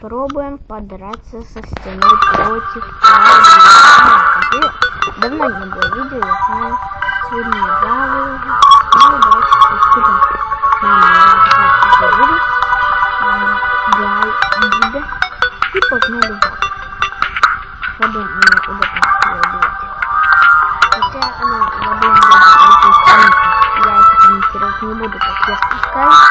Пробуем подраться со стеной против правильного. Давно не было видео, я знаю. Сегодня я уже. Ну, давайте приступим. Нам нравится, это будет. Гайда. И погнали в. Воду мне удобно делать. Хотя она воду будет Я это комментировать не буду, как я спускаюсь.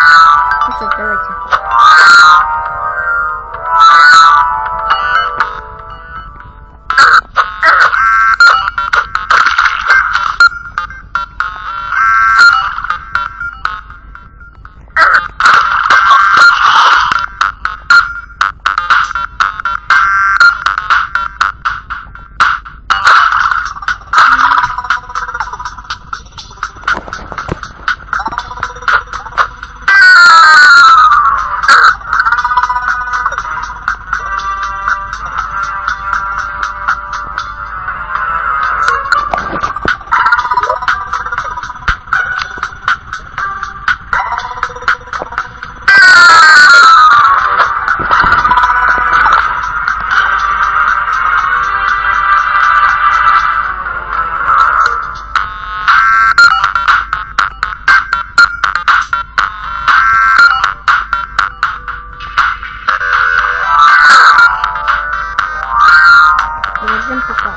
Подождем пока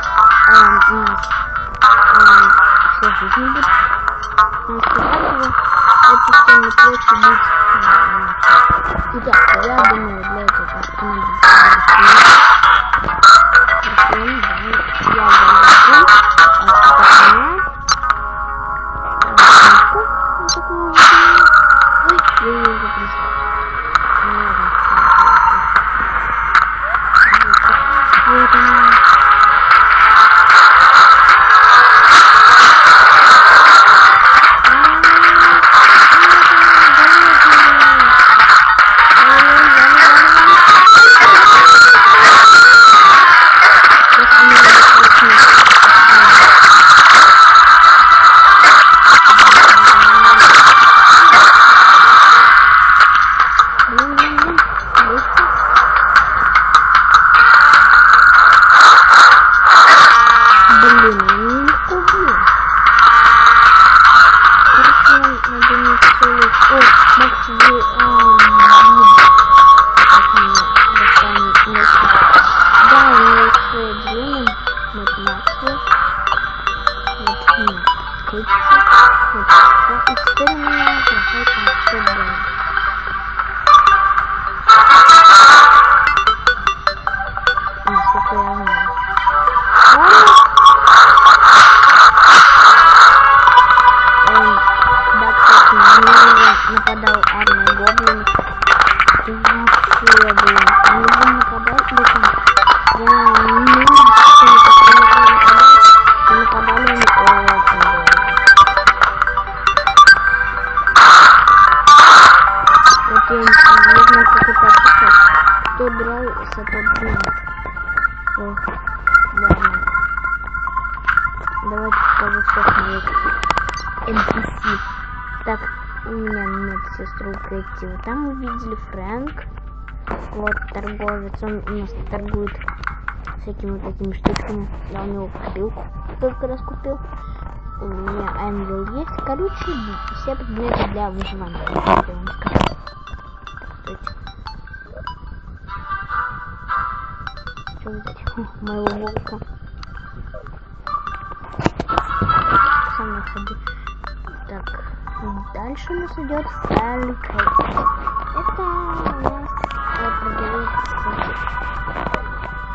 эм, у нас эм, все жизни будет. Ну, сказали, это все не плохо быть. Итак, я думаю, для этого просто надо. Я загружу. А. Вот такую Блин, я не люблю. Короче, надо не целый... О, Макс, вы... Кто дрался, тот знает. Ох, ладно. Давайте моих NPC. Так, у меня нет сестру коллектива. Там мы видели Фрэнк. Вот торговец. Он у нас торгует всякими вот такими штучками. Я у него купил. Только раз купил. У меня Ангел есть. Короче, все предметы для выживания. Моего волка. Сам на ходу. Так, дальше у нас идет Фэлкет. Это у нас э, продается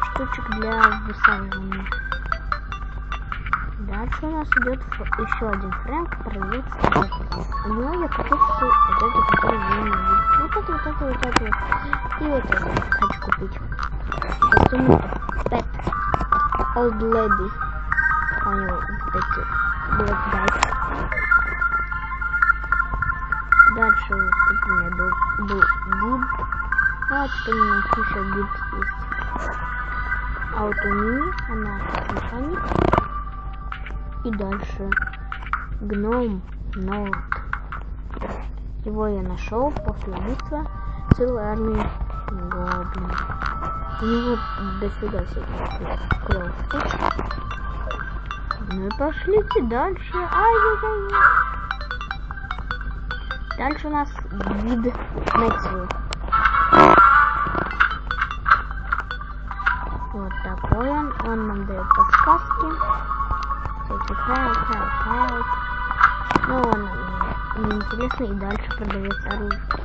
штучек для высаживания. Дальше у нас идет еще один Фрэнк, продается. У него я купил все вот эти, которые вы не видите. Вот это, вот это, вот это. И вот это хочу купить. Костюм Pet Old Lady. У него вот. Дальше вот тут у меня был, был Гиб. А теперь у меня еще Гиб есть. А вот у нее она механик. И дальше гном Нот. Его я нашел после убийства целой армии гоблинов. У него до сюда всякие крафты. Ну и пошлите дальше. Ай-яй-яй. Дальше у нас вид Мэтью. Вот такой он. Он нам дает подсказки. Ну, он мне неинтересно. И дальше продавец оружия.